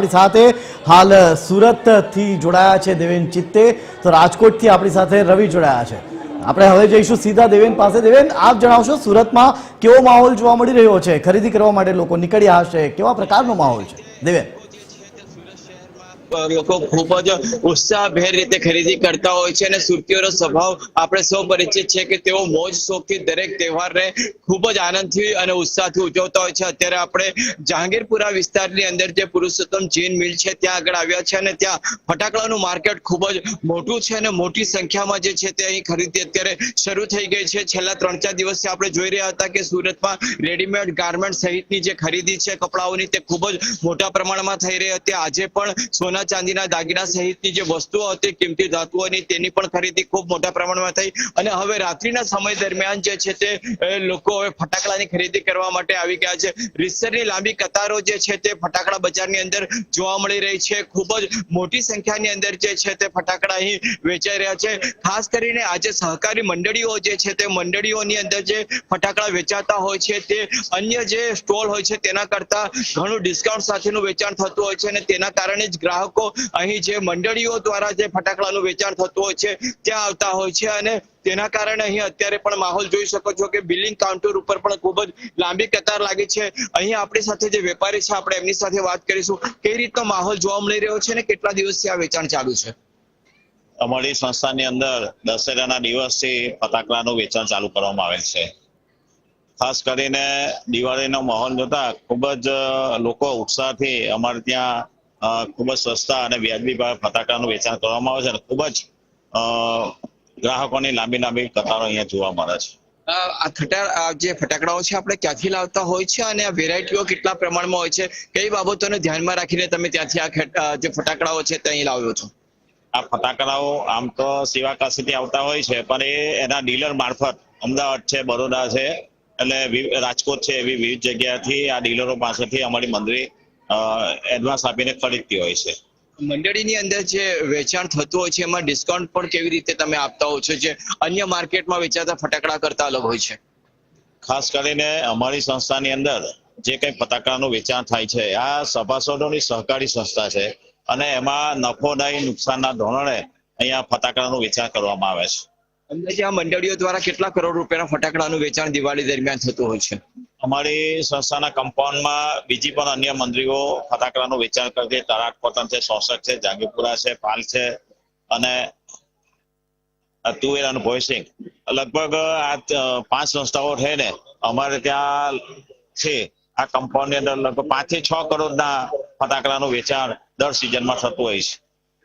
આપણી સાથે હાલ સુરતથી જોડાયા છે દેવેન ચિત્તે. તો રાજકોટથી આપણી સાથે રવિ જોડાયા છે. આપણે હવે જઈશું સીધા દેવેન પાસે. દેવેન, આપ જણાવશો સુરતમાં કેવો માહોલ જોવા મળી રહ્યો છે? ખરીદી કરવા માટે લોકો નીકળ્યા હશે. કેવા પ્રકારનો માહોલ છે? દેવેન. લોકો ખૂબ જ ઉત્સાહભેર રીતે ખરીદી કરતા હોય છે અને સુરતીઓનો સ્વભાવ આપણે સૌ પરિચિત છે કે તેઓ મોજ શોખથી દરેક તહેવારને ખૂબ જ આનંદથી અને ઉત્સાહથી ઉજવતા હોય છે. અત્યારે આપણે જહાંગીરપુરા વિસ્તારની અંદર જે પુરુષોત્તમ જીન મિલ છે, ત્યાં આગળ આવ્યા છે અને ત્યાં ફટાકડાનું માર્કેટ ખૂબ જ મોટું છે અને મોટી સંખ્યામાં જે છે તે અહીં ખરીદી અત્યારે શરૂ થઈ ગઈ છે. છેલ્લા ત્રણ ચાર દિવસથી આપણે જોઈ રહ્યા હતા કે સુરતમાં રેડીમેડ ગાર્મેન્ટ સહિતની જે ખરીદી છે, કપડાઓની તે ખૂબ જ મોટા પ્રમાણમાં થઈ રહી હતી. આજે પણ સોના ચાંદીના, દાગીના સહિતની જે વસ્તુઓ હતી, કિંમતી ધાતુઓની, તેની પણ ખરીદી ખૂબ મોટા પ્રમાણમાં થઈ. અને હવે રાત્રિના સમય દરમિયાન જે છે તે લોકો હવે ફટાકડાની ખરીદી કરવા માટે આવી ગયા છે. રીતસરની લાંબી કતારો જે છે તે ફટાકડા બજારની અંદર જોવા મળી રહી છે. ખૂબ જ મોટી સંખ્યાની અંદર જે છે તે ફટાકડા અહીં વેચાઈ રહ્યા છે. ખાસ કરીને આજે સહકારી મંડળીઓ જે છે તે મંડળીઓની અંદર જે ફટાકડા વેચાતા હોય છે તે અન્ય જે સ્ટોલ હોય છે તેના કરતા ઘણું ડિસ્કાઉન્ટ સાથેનું વેચાણ થતું હોય છે અને તેના કારણે જ ગ્રાહકો અહીં જે મંડળીઓ દ્વારા જે ફટાકડાનું વેચાણ થતું હોય છે, ત્યાં આવતા હોય છે અને તેના કારણે અહીં અત્યારે પણ માહોલ જોઈ શકો છો કે બિલિંગ કાઉન્ટર ઉપર પણ ખૂબ જ લાંબી કતાર લાગી છે. અહીં આપણી સાથે જે વેપારી છે, આપણે એમની સાથે વાત કરીશું કઈ રીતનો માહોલ જોવા મળી રહ્યો છે અને કેટલા દિવસથી આ વેચાણ ચાલુ છે? અમારી સંસ્થાની અંદર દશેરાના દિવસથી ફટાકડાનું વેચાણ ચાલુ કરવામાં આવેલ છે. ખાસ કરીને દિવાળીનો માહોલ જોતા ખૂબ જ લોકો ઉત્સાહથી અમારે ત્યાં ખૂબ જ સસ્તા અને વ્યાજબી ભાવે ફટાકડાનું વેચાણ કરવામાં આવે છે અને ખૂબ જ અ, ગ્રાહકોની લાંબી લાંબી કતારો અહીંયા જોવા મળે છે. આ ખટાર આ જે ફટાકડાઓ છે આપણે ક્યાંથી લાવતા હોય છે અને આ વેરાયટીઓ કેટલા પ્રમાણમાં હોય છે? કઈ બાબતોને ધ્યાનમાં રાખીને તમે ત્યાંથી આ જે ફટાકડાઓ છે તે અહીં લાવ્યો છો? આ ફટાકડાઓ આમ તો સેવાકાશીથી આવતા હોય છે પણ એ એના ડીલર મારફત અમદાવાદ છે બરોડા છે એટલે રાજકોટ છે એવી વિવિધ જગ્યાથી આ ડીલરો પાસેથી અમારી મંડળી એડવાન્સ આપીને ખરીદતી હોય છે. મંડળીની અંદર જે વેચાણ થતું હોય છે એમાં ડિસ્કાઉન્ટ પણ કેવી રીતે તમે આપતા હો છો? જે અન્ય માર્કેટમાં વેચાતા ફટાકડા કરતા અલગ હોય છે. ખાસ કરીને અમારી સંસ્થાની અંદર જે કંઈ ફટાકડાનું વેચાણ થાય છે આ સભાસદોની સહકારી સંસ્થા છે અને એમાં નફો નહીં નુકસાનના ધોરણે અહીંયા ફટાકડાનું વેચાણ કરવામાં આવે છે. મંડળીઓ દ્વારા કેટલા કરોડ રૂપિયાના ફટાકડાનું વેચાણ દિવાળી દરમિયાન થતું હોય છે? અમારી સંસ્થાના કમ્પાઉન્ડમાં બીજી પણ અન્ય મંડળીઓ ફટાકડાનું વેચાણ કરતી તરાટ કોટન છે સોસઠ છે જાંગીપુરા છે, પાલ છે અને તુવેર અને ભોયસિંગ લગભગ આ પાંચ સંસ્થાઓ થઈને અમારે ત્યાં છે. આ કમ્પાઉન્ડની અંદર લગભગ પાંચથી છ કરોડના ફટાકડાનું વેચાણ દર સિઝનમાં થતું હોય છે.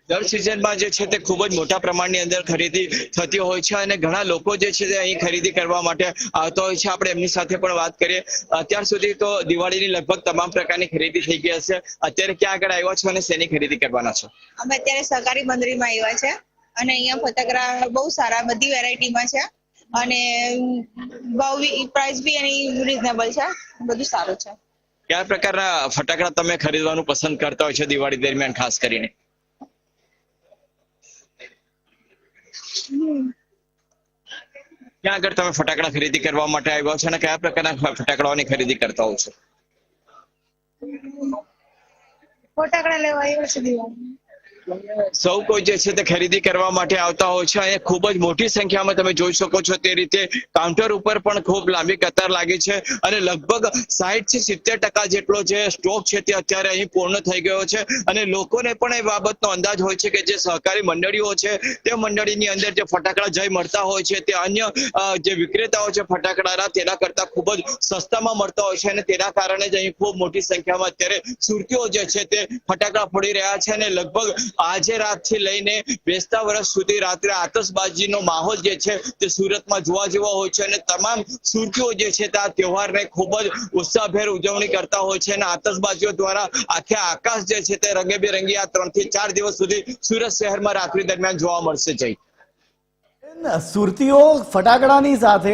દર સિઝનમાં જે છે તે ખૂબ જ મોટા પ્રમાણની અંદર ખરીદી થતી હોય છે અને ઘણા લોકો જે છે તે અહીં ખરીદી કરવા માટે આવતા હોય છે. આપણે એમની સાથે પણ વાત કરીએ. અત્યાર સુધી તો દિવાળીની લગભગ તમામ પ્રકારની ખરીદી થઈ ગઈ હશે. અત્યારે ક્યાં આગળ આવ્યા છો અને શેની ખરીદી કરવાના છો? અમે અત્યારે સહકારી મંદિરમાં આવ્યા છે અને અહીંયા ફટાકડા બહુ સારા બધી વેરાયટીમાં છે અને ભાવ પ્રાઇસ બી એની રિઝનેબલ છે. બધું સારું છે. કયા પ્રકારના ફટાકડા તમે ખરીદવાનું પસંદ કરતા હોય છો દિવાળી દરમિયાન ખાસ કરીને? ક્યાં આગળ તમે ફટાકડા ખરીદી કરવા માટે આવ્યા છો અને કયા પ્રકારના ફટાકડાઓની ખરીદી કરતા હો છો? ફટાકડા લેવા આવ્યા છે દિવાળી સૌ કોઈ જે છે તે ખરીદી કરવા માટે આવતા હોય છે. અને ખૂબ જ મોટી સંખ્યામાં તમે જોઈ શકો છો તે રીતે કાઉન્ટર ઉપર પણ ખૂબ લાંબી કતાર લાગી છે અને લગભગ સાહીઠથી સિત્તેર ટકા જેટલો જે સ્ટોક છે તે અત્યારે અહીં પૂર્ણ થઈ ગયો છે. અને લોકોને પણ એ બાબતનો અંદાજ હોય છે કે જે સહકારી મંડળીઓ છે તે મંડળીની અંદર જે ફટાકડા જઈ મળતા હોય છે તે અન્ય જે વિક્રેતાઓ છે ફટાકડાના તેના કરતા ખૂબ જ સસ્તામાં મળતા હોય છે અને તેના કારણે જ અહીં ખૂબ મોટી સંખ્યામાં અત્યારે સુરતીઓ જે છે તે ફટાકડા ફોડી રહ્યા છે અને લગભગ આજે રાતથી લઈને બેસતા વર્ષ સુધી રાત્રે આતશબાજીનો માહોલ જે છે તે સુરતમાં જોવા જેવો હોય છે અને તમામ સુરતીઓ જે છે તે આ તહેવારને ખૂબ જ ઉત્સાહભેર ઉજવણી કરતા હોય છે અને આતશબાજીઓ દ્વારા આખે આકાશ જે છે તે રંગેબેરંગી આ ત્રણથી ચાર દિવસ સુધી સુરત શહેરમાં રાત્રિ દરમિયાન જોવા મળશે. જય સુરતીઓ ફટાકડાની સાથે